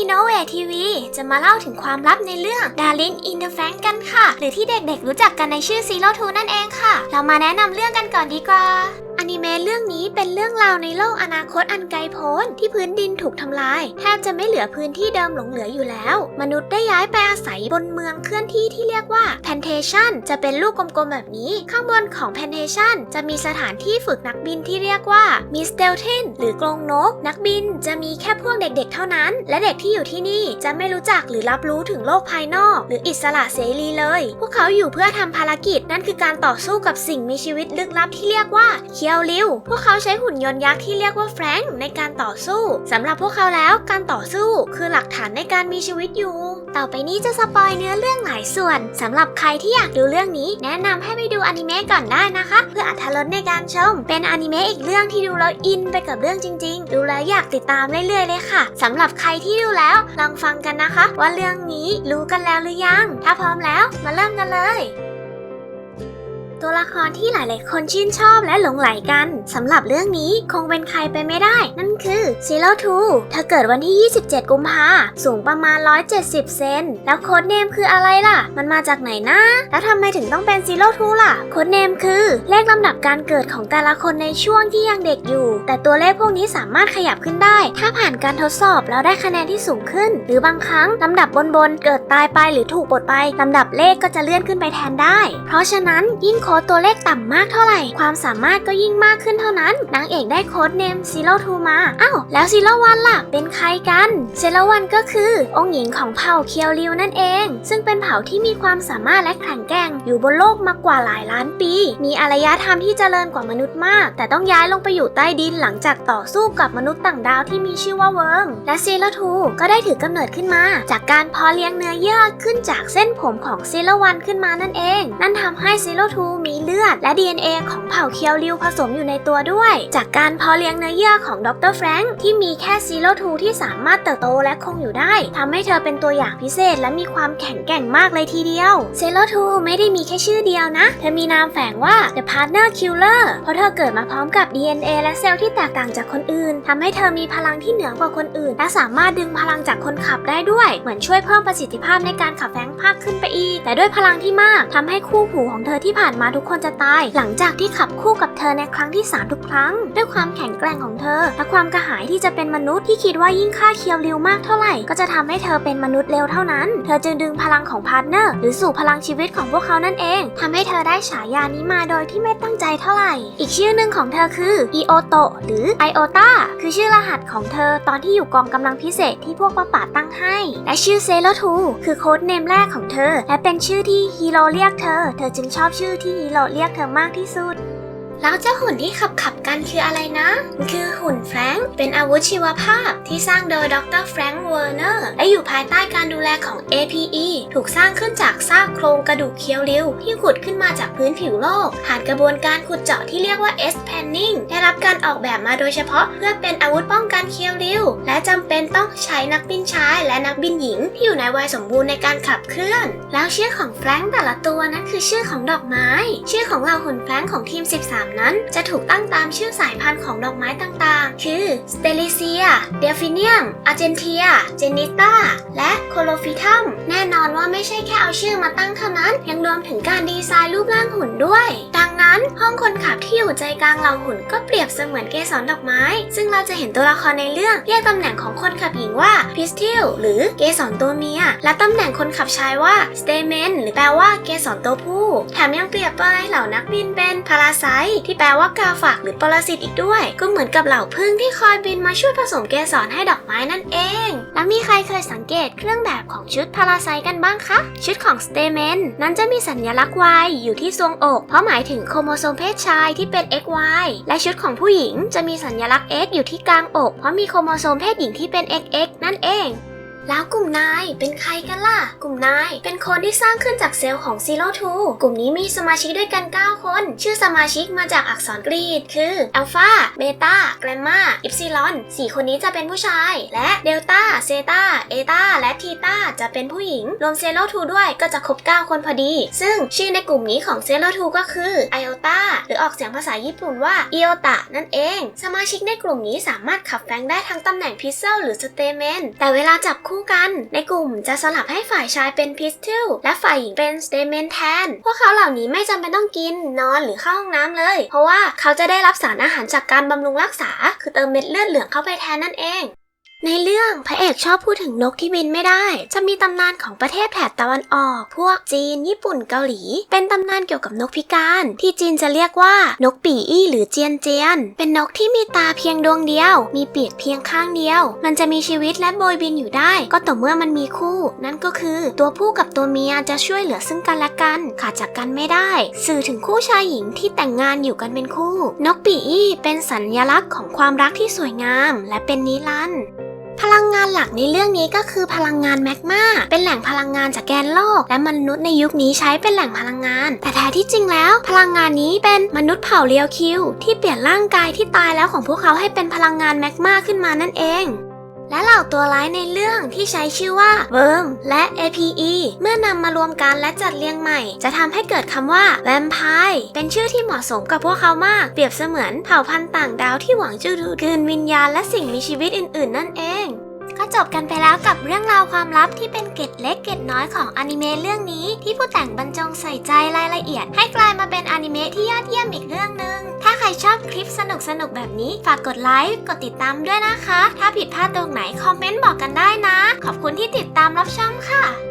Innovate TV จะมาเล่าถึงความลับในเรื่อง Darling in the Frank กันค่ะ หรือที่เด็กๆรู้จักกันในชื่อ Zero Two นั่นเองค่ะ เรามาแนะนำเรื่องกันก่อนดีกว่า อนิเมะเรื่องนี้เป็นเรื่องราวในโลกอนาคตอันไกลโพ้นที่พื้นดินถูกทำลาย แทบจะไม่เหลือพื้นที่เดิมหลงเหลืออยู่แล้ว มนุษย์ได้ย้ายไปอาศัยบนเมืองเคลื่อนที่ที่เรียกว่า Plantation จะเป็นลูกกลมๆแบบนี้ ข้างบนของ Plantation จะมีสถานที่ฝึกนักบินที่เรียกว่า Miss d e l t i n หรือกรงนก นักบินจะมีแค่พวกเด็กๆ เท่านั้น และเด็กที่อยู่ที่นี่จะไม่รู้จักหรือรับรู้ถึงโลกภายนอก หรืออิสระเสรีเลย พวกเขาอยู่เพื่อทำภารกิจนั่นคือการต่อสู้กับสิ่งมีชีวิตลึกลับที่เรียกว่าเคียวริว พวกเขาใช้หุ่นยนต์ยักษ์ที่เรียกว่าแฟรงค์ในการต่อสู้สำหรับพวกเขาแล้วการต่อสู้คือหลักฐานในการมีชีวิตอยู่ ต่อไปนี้จะสปอยเนื้อเรื่องหลายส่วนสำหรับใครที่อยากดูเรื่องนี้ แนะนำให้ไปดูอนิเมะก่อนได้นะคะ เพื่ออรรถรสในการชม เป็นอนิเมะอีกเรื่องที่ดูแล้วอินไปกับเรื่องจริง ๆ ดูแล้วอยากติดตามเรื่อยๆเลยค่ะสำหรับใครที่ดูแล้วลองฟังกันนะคะ ว่าเรื่องนี้รู้กันแล้วหรือยัง ถ้าพร้อมแล้วมาเริ่มกันเลย ตัวละครที่หลาย ๆ คนชื่นชอบและหลงไหลกัน สำหรับเรื่องนี้คงเป็นใครไปไม่ได้ นั่นคือ Zero Two เธอเกิดวันที่ 27 กุมภาสูงประมาณ 170 เซน แล้วโค้ดเนมคืออะไรล่ะ มันมาจากไหนนะ แล้วทำไมถึงต้องเป็น Zero Two ล่ะ โค้ดเนมคือเลขลำดับการเกิดของแต่ละคนในช่วงที่ยังเด็กอยู่ แต่ตัวเลขพวกนี้สามารถขยับขึ้นได้ ถ้าผ่านการทดสอบแล้วได้คะแนนที่สูงขึ้น หรือบางครั้งลำดับบน ๆ เกิดตายไปหรือถูกปลดไปลำดับเลขก็จะเลื่อนขึ้นไปแทนได้ เพราะฉะนั้นยิ่งค้ดตัวเลขต่ำมากเท่าไหร่ ความสามารถก็ยิ่งมากขึ้นเท่านั้น นางเอกได้โค้ดเนมซีโร่ทูมา อ้าว แล้วซีโร่วันล่ะ เป็นใครกันซีโร่วันก็คือ องค์หญิงของเผ่าเคียวริวนั่นเอง ซึ่งเป็นเผ่าที่มีความสามารถและแข็งแกร่งอยู่บนโลกมากกว่าหลายล้านปี มีอารยธรรมที่เจริญกว่ามนุษย์มาก แต่ต้องย้ายลงไปอยู่ใต้ดินหลังจากต่อสู้กับมนุษย์ต่างดาวที่มีชื่อว่าเวิร์มและซีโร่ทูก็ได้ถือกำเนิดขึ้นมา จากการเพาะเลี้ยงเนื้อเยื่อขึ้นจากเส้นผมของซีโร่วันขึ้นมานั่นเอง นั่นทำให้ซีโร่ทู มีเลือด และ DNA ของเผ่าเคียวริวผสมอยู่ในตัวด้วย จากการเพาะเลี้ยงเนื้อเยื่อของดรแฟรงค์ที่มีแค่ซีโร่ทูที่สามารถเติบโตและคงอยู่ได้ทำให้เธอเป็นตัวอย่างพิเศษและมีความแข็งแกร่งมากเลยทีเดียวเซโร่ทูไม่ได้มีแค่ชื่อเดียวนะ เธอมีนามแฝงว่า The Partner Killer เพราะเธอเกิดมาพร้อมกับ DNA และเซลล์ที่แตกต่างจากคนอื่นทำให้เธอมีพลังที่เหนือกว่าคนอื่น และสามารถดึงพลังจากคนขับได้ด้วย เหมือนช่วยเพิ่มประสิทธิภาพในการขับแฟงค์มากขึ้นไปอีก แต่ด้วยพลังที่มากทำให้คู่หูของเธอที่ผ่านมาทุกคนจะตาย หลังจากที่ขับคู่กับเธอในครั้งที่ 3 ทุกครั้ง ด้วยความแข็งแกร่งของเธอ และความกระหายที่จะเป็นมนุษย์ที่คิดว่ายิ่งฆ่าเคียวริวมากเท่าไหร่ ก็จะทำให้เธอเป็นมนุษย์เร็วเท่านั้น เธอจึงดึงพลังของพาร์ทเนอร์หรือสู่พลังชีวิตของพวกเขานั่นเองทำให้เธอได้ฉายานี้มาโดยที่ไม่ตั้งใจเท่าไหร่ อีกชื่อหนึ่งของเธอคืออีโอโตหรือไอโอตาคือชื่อรหัสของเธอตอนที่อยู่กองกำลังพิเศษที่พวกป้าป่าตั้งให้ และชื่อเซโลทูคือโค้ดเนมแรกของเธอ และเป็นชื่อที่ฮีโร่เรียกเธอ เธอจึงชอบชื่อที่ฮีโร่เรียกเธอมากที่สุด แล้วเจ้าหุ่นที่ขับขับกันคืออะไรนะ คือหุ่นแฟรงค์เป็นอาวุธชีวภาพที่สร้างโดยดรแฟรงค์เวอร์เนอร์และอยู่ภายใต้การดูแลของ APE ถูกสร้างขึ้นจากซากโครงกระดูกเคี้ยวริ้วที่ขุดขึ้นมาจากพื้นผิวโลก ผ่านกระบวนการขุดเจาะที่เรียกว่า S panning ได้รับการออกแบบมาโดยเฉพาะเพื่อเป็นอาวุธป้องกันเคี้ยวริ้วและจำเป็นต้องใช้นักบินชายและนักบินหญิง ที่อยู่ในวัยสมบูรณ์ในการขับเคลื่อน แล้วชื่อของแฟรงค์แต่ละตัวนั้นคือชื่อของดอกไม้ ชื่อของเราหุ่นแฟรงค์ของทีม 13นั้น จะถูกตั้งตามชื่อสายพันธุ์ของดอกไม้ต่างๆ คือสเตลิเซีย เดลฟิเนียม อาร์เจนเทีย เจนิต้า และโคโลฟิทัม แน่นอนว่าไม่ใช่แค่เอาชื่อมาตั้งเท่านั้น ยังรวมถึงการดีไซน์รูปร่างหุ่นด้วย ดังนั้นห้องคนขับที่อยู่ใจกลางเหล่าหุ่นก็เปรียบเสมือนเกสรดอกไม้ ซึ่งเราจะเห็นตัวละครในเรื่องเรียกตำแหน่งของคนขับหญิงว่าพิสติลหรือเกสรตัวเมีย และตำแหน่งคนขับชายว่าสเตเมนหรือแปลว่าเกสรตัวผู้ แถมยังเปรียบเปยเหล่านักบินเป็นพาราไซที่แปลว่ากาฝากหรือปรสิตอีกด้วย ก็เหมือนกับเหล่าพึ่งที่คอยบินมาช่วยผสมเกสรให้ดอกไม้นั่นเอง แล้วมีใครเคยสังเกตเครื่องแบบของชุดพาราไซกันบ้างคะ ชุดของสเตเมนนั้นจะมีสัญลักษณ์ Y อยู่ที่ทรวงอก เพราะหมายถึงโครโมโซมเพศชายที่เป็น XY และชุดของผู้หญิงจะมีสัญลักษณ์ X อยู่ที่กลางอก เพราะมีโครโมโซมเพศหญิงที่เป็น XX นั่นเอง แล้วกลุ่มนายเป็นใครกันล่ะ กลุ่มนายเป็นคนที่สร้างขึ้นจากเซลล์ของ Zero Two กลุ่มนี้มีสมาชิกด้วยกัน 9 คน ชื่อสมาชิกมาจากอักษรกรีกคืออัลฟาเบต้าแกรมมาอิปซิลอน4คนนี้จะเป็นผู้ชาย และเดลต้าเซตาเอตาและทีตาจะเป็นผู้หญิง รวม Zero Two ด้วยก็จะครบ 9 คนพอดี ซึ่งชื่อในกลุ่มนี้ของ Zero Two ก็คือไอโอตาหรือออกเสียงภาษาญี่ปุ่นว่าอิโอตะนั่นเอง สมาชิกในกลุ่มนี้สามารถขับแฟงได้ทั้งตำแหน่งพิซเซลหรือสเตเมนแต่เวลาจับคู่คู่กัน ในกลุ่มจะสลับให้ฝ่ายชายเป็นพิสทิลและฝ่ายหญิงเป็นสเตเมนแทน พวกเขาเหล่านี้ไม่จำเป็นต้องกินนอนหรือเข้าห้องน้ำเลย เพราะว่าเขาจะได้รับสารอาหารจากการบำรุงรักษา คือเติมเม็ดเลือดเหลืองเข้าไปแทนนั่นเอง ในเรื่องพระเอกชอบพูดถึงนกที่บินไม่ได้ จะมีตำนานของประเทศแถบตะวันออก พวกจีน ญี่ปุ่นเกาหลี เป็นตำนานเกี่ยวกับนกพิการ ที่จีนจะเรียกว่านกปีอี้หรือเจียนเจียน เป็นนกที่มีตาเพียงดวงเดียว มีปีกเพียงข้างเดียว มันจะมีชีวิตและโบยบินอยู่ได้ ก็ต่อเมื่อมันมีคู่ นั่นก็คือตัวผู้กับตัวเมียจะช่วยเหลือซึ่งกันและกันขาดจากกันไม่ได้ สื่อถึงคู่ชายหญิงที่แต่งงานอยู่กันเป็นคู่ นกปีอี้เป็นสัญลักษณ์ของความรักที่สวยงาม และเป็นนิรันดร์ พลังงานหลักในเรื่องนี้ก็คือพลังงานแมกมาเป็นแหล่งพลังงานจากแกนโลก และมนุษย์ในยุคนี้ใช้เป็นแหล่งพลังงาน แต่แท้ที่จริงแล้ว พลังงานนี้เป็นมนุษย์เผ่าเรียวคิว ที่เปลี่ยนร่างกายที่ตายแล้วของพวกเขาให้เป็นพลังงานแมกมาขึ้นมานั่นเอง และเหล่าตัวร้ายในเรื่องที่ใช้ชื่อว่าเวิร์มและ APE เมื่อนำมารวมกันและจัดเรียงใหม่ จะทำให้เกิดคำว่าแวมไพร์เป็นชื่อที่เหมาะสมกับพวกเขามาก เปรียบเสมือนเผ่าพันธุ์ต่างดาวที่หวังจะดูดกลืนวิญญาณและสิ่งมีชีวิตอื่น ๆ นั่นเองก็จบกันไปแล้วกับเรื่องราวความลับที่เป็นเกร็ดเล็กเกร็ดน้อยของอนิเมะเรื่องนี้ ที่ผู้แต่งบรรจงใส่ใจรายละเอียด ให้กลายมาเป็นอนิเมะที่ยอดเยี่ยมอีกเรื่องหนึ่งถ้า ชอบคลิปสนุกๆแบบนี้ ฝากกดไลค์ กดติดตามด้วยนะคะ ถ้าผิดพลาดตรงไหนคอมเมนต์บอกกันได้นะ ขอบคุณที่ติดตามรับชมค่ะ